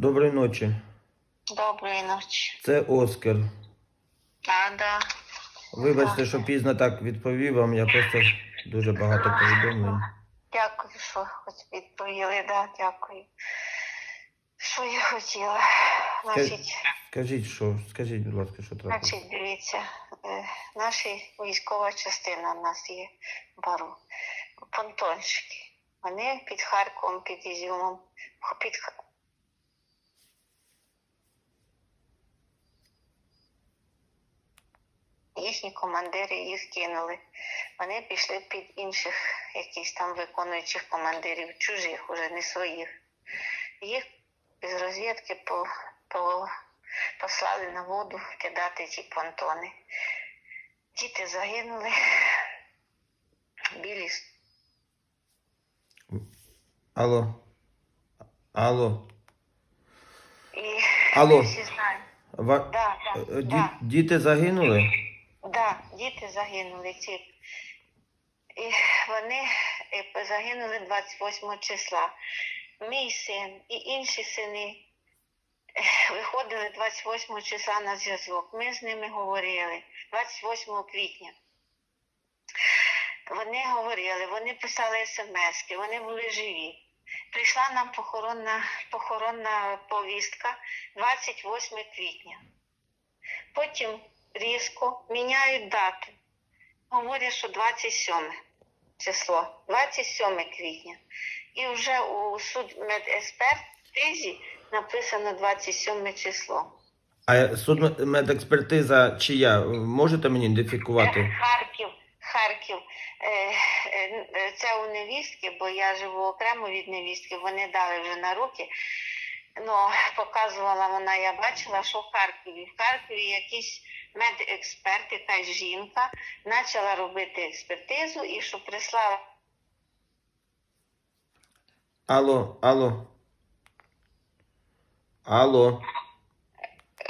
Доброї ночі. Доброї ночі. Це Оскар. А, да. Вибачте, що пізно так відповів вам. Я просто дуже багато повідомлень. Дякую, що хоч відповіли, да, дякую. Що я хотіла? Значить, Скажіть, що, скажіть, будь ласка, що трапилось? значить, дивіться, е, наша військова частина в нас є бару. Понтонщики. Вони під Харковом, під Ізюмом, під Х- їхні командири їх кинули. Вони пішли під інших якісь там виконуючих командирів, чужих, уже не своїх. Їх з розвідки по, по, послали на воду кидати ці понтони. Діти загинули. Білі Алло. Алло. і Алло. всі знаємо. Ва... Да, да, ді- да. Діти загинули? Да, діти загинули ці. І вони е, загинули 28 числа. Мій син і інші сини е, виходили 28 числа на зв'язок. Ми з ними говорили 28 квітня. Вони говорили, вони писали смски, вони були живі. Прийшла нам похоронна, похоронна повістка 28 квітня. Потім різко міняють дату. Говорять, що 27 число, 27 квітня. І вже у судмедекспертизі написано 27 число. А судмедекспертиза чия? Можете мені ідентифікувати? Харків, Харків. Е, е, е, Це у невістки, бо я живу окремо від невістки, вони дали вже на руки. Ну, показувала вона, я бачила, що в Харкові. В Харкові якийсь медексперт, якась жінка, почала робити експертизу і що прислала Алло, алло. Алло.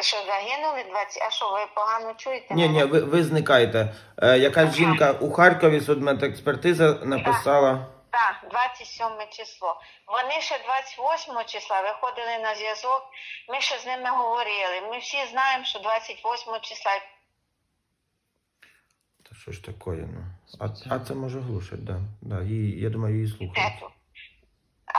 що загинули 20... А що, ви погано чуєте? Ні, ні, ви, ви зникаєте. Е, якась жінка у Харкові судмедекспертиза написала. Так, 27 число. Вони ще 28 числа виходили на зв'язок. Ми ще з ними говорили. Ми всі знаємо, що 28 числа Та що ж таке, ну? А, а це може глушить, да. да. Я думаю, її слухають.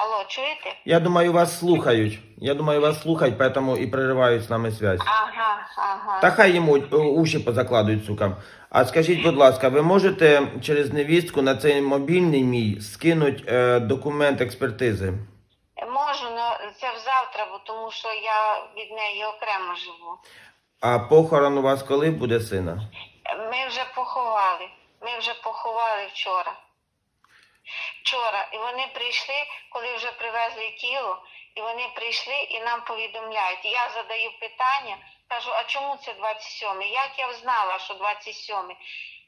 Алло, чуєте? Я думаю, вас слухають. Я думаю, вас слухають, поэтому і переривають з нами связь. Ага, ага. Та хай йому е, уші позакладують, сука. А скажіть, будь ласка, ви можете через невістку на цей мобільний мій скинуть е, документ експертизи? Можу, але це завтра, бо тому що я від неї окремо живу. А похорон у вас коли буде сина? Ми вже поховали. Ми вже поховали вчора. Вчора. І вони прийшли, коли вже привезли тіло, і вони прийшли і нам повідомляють. Я задаю питання, кажу, а чому це 27-й? Як я знала, що 27-й?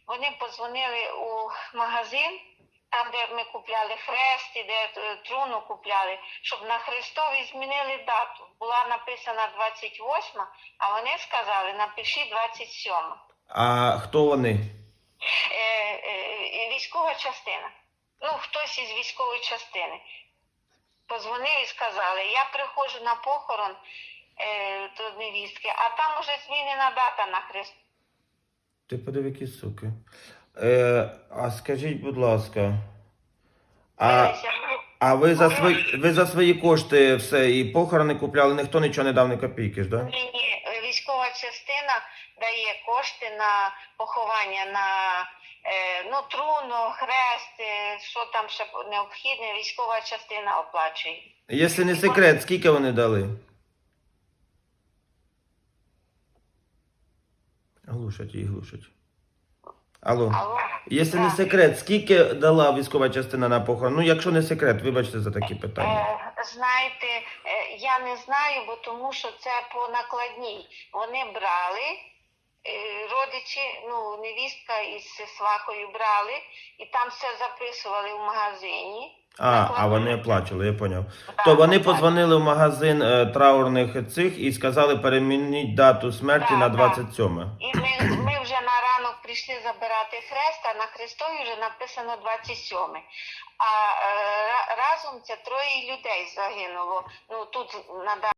Вони подзвонили у магазин, там, де ми купляли хрест, і де е, труну купляли, щоб на Христові змінили дату. Була написана 28, а вони сказали, напиши 27 А хто вони? е, е, військова частина. Ну, хтось із військової частини. Позвонив і сказали, я приходжу на похорон е, до невістки, а там уже змінена дата на хрест. Ти подиви, які суки. Е, а скажіть, будь ласка. А, а ви за свої ви за свої кошти все і похорони купляли, ніхто нічого не дав ні копійки ж, да? Ні, ні, військова частина дає кошти на поховання на е, ну, труну, хрест, е, що там ще необхідне, військова частина оплачує. Якщо не секрет, скільки вони дали? Глушать її, глушать. Алло. Алло? Якщо не Так. секрет, скільки дала військова частина на похорон? Ну, якщо не секрет, вибачте за такі питання. Е, знаєте, е, я не знаю, бо тому що це по накладній. Вони брали, родичі, ну, невістка із свахою брали, і там все записували в магазині. А, а вони оплачували, я поняв. То вони позвонили в магазин е, траурних цих і сказали перемініть дату смерті Так, на так. 27. І ми, ми вже на ранок прийшли забирати хрест, а на хрестові вже написано 27. А е, ра- разом це троє людей загинуло. Ну тут на